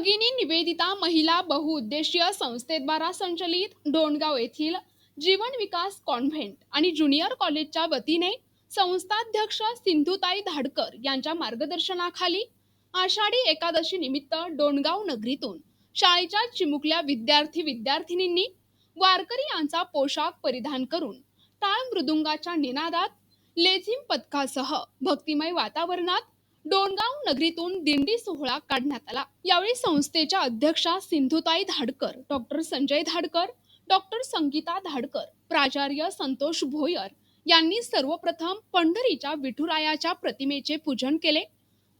भगिनी निवेदिता महिला बहुउद्देशीय संस्थेद्वारा संचलित डोणगाव येथील जीवन विकास कॉन्व्हेंट आणि ज्युनियर कॉलेजच्या वतीने संस्थाध्यक्ष सिंधुताई धाडकर यांच्या मार्गदर्शनाखाली आषाढी एकादशी निमित्त डोणगाव नगरीतून शाळेच्या चिमुकल्या विद्यार्थी विद्यार्थिनींनी वारकरी यांचा पोशाख परिधान करून टाळ मृदुंगाच्या निनादात लेझिम पथकासह भक्तिमय वातावरणात डोणगाव नगरीतून दिंडी सोहळा काढण्यात आला. यावेळी संस्थेच्या अध्यक्षा सिंधुताई धाडकर डॉक्टर संजय धाडकर डॉक्टर संगीता धाडकर प्राचार्य संतोष भोयर यांनी सर्वप्रथम पंढरीच्या विठुरायाच्या प्रतिमेचे पूजन केले.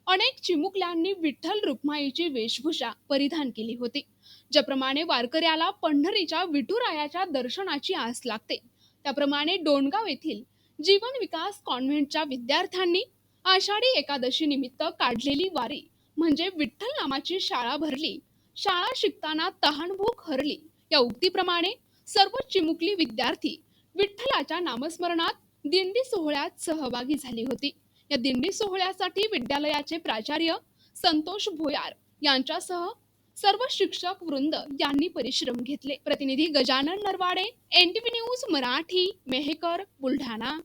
अनेक चिमुकल्यांनी विठ्ठल रुक्माईची वेशभूषा परिधान केली होती. ज्याप्रमाणे वारकऱ्याला पंढरीच्या विठुरायाच्या दर्शनाची आस लागते त्याप्रमाणे डोणगाव येथील जीवन विकास कॉन्व्हेंटच्या विद्यार्थ्यांनी आषाढी एकादशी निमित्त काढलेली वारी म्हणजे विठ्ठल नामाची शाळा भरली. शाळा शिकताना तहानभूक हरली. या उक्तीप्रमाणे सर्व चिमुकली विद्यार्थी विठ्ठलाच्या नामस्मरणात दिंडी सोहळ्यात सहभागी झाली होती. या दिंडी सोहळ्यासाठी विद्यालयाचे प्राचार्य संतोष भोयार यांच्यासह सर्व शिक्षक वृंद यांनी परिश्रम घेतले. प्रतिनिधी गजानन नरवाडे एनटीव्ही न्यूज मराठी मेहेकर बुलढाणा.